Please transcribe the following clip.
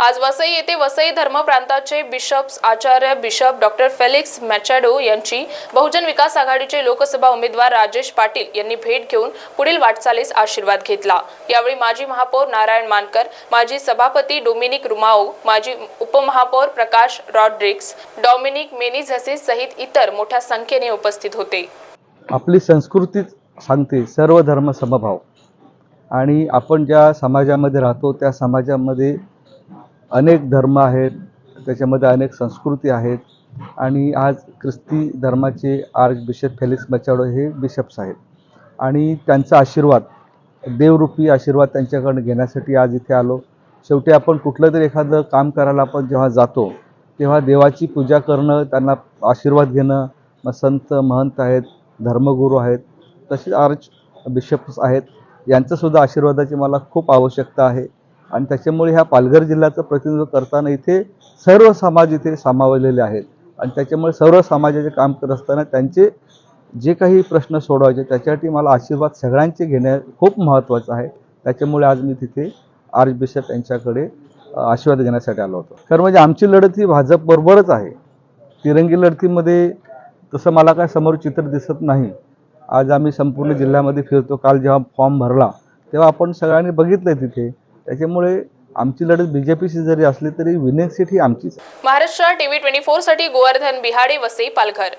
आज वसई येथे वसई धर्म प्रांताचे बिशप्स आचार्य बिशप डॉक्टर फेलिक्स मॅचाडो यांची बहुजन विकास आघाडीचे लोकसभा उमेदवार राजेश पाटील यांनी भेट घेऊन पुढील वाटचालीस आशीर्वाद घेतला. यावेळी माजी महापौर नारायण मानकर माजी सभापती डोमिनिक रुमाओ माजी उपमहापौर प्रकाश रॉड्रिक्स डॉमिनिक मेनिझसिस सहित इतर मोठ्या संख्येने उपस्थित होते. आपली संस्कृतीच सांगते सर्व धर्म समभाव. आणि आपण ज्या समाजामध्ये राहतो त्या समाजामध्ये अनेक धर्म आहेत त्याच्यामध्ये अनेक संस्कृती आहेत आणि आज ख्रिस्ती धर्माचे आर्च बिशप फेलिक्स मचाडो हे बिशप्स आहेत. आणि त्यांचा आशीर्वाद देवरूपी आशीर्वाद त्यांच्याकडनं घेण्यासाठी आज इथे आलो. शेवटी आपण कुठलं तरी एखादं काम करायला आपण जेव्हा जातो तेव्हा देवाची पूजा करणं त्यांना आशीर्वाद घेणं मग संत महंत आहेत धर्मगुरू आहेत तसेच आर्च बिशप्स आहेत यांचंसुद्धा आशीर्वादाची मला खूप आवश्यकता आहे. आणि त्याच्यामुळे ह्या पालघर जिल्ह्याचं प्रतिनिधित्व करताना इथे सर्व समाज इथे सामावलेले आहेत. आणि त्याच्यामुळे सर्व समाजाचे काम करत असताना त्यांचे जे काही प्रश्न सोडवायचे त्याच्यासाठी मला आशीर्वाद सगळ्यांचे घेणे खूप महत्त्वाचं आहे. त्याच्यामुळे आज मी तिथे आर्च बिशप यांच्याकडे आशीर्वाद घेण्यासाठी आलो होतो. खरं म्हणजे आमची लढत ही भाजपबरोबरच आहे. तिरंगी लढतीमध्ये तसं मला काय समोर चित्र दिसत नाही. आज आम्ही संपूर्ण जिल्ह्यामध्ये फिरतो. काल जेव्हा फॉर्म भरला तेव्हा आपण सगळ्यांनी बघितलं तिथे. त्याच्यामुळे आमची लढत बीजेपीशी जरी असली तरी विनिंग सीट ही आमचीच महाराष्ट्र टीव्ही ट्वेंटी फोरसाठी गोवर्धन बिहाडे वसई पालघर.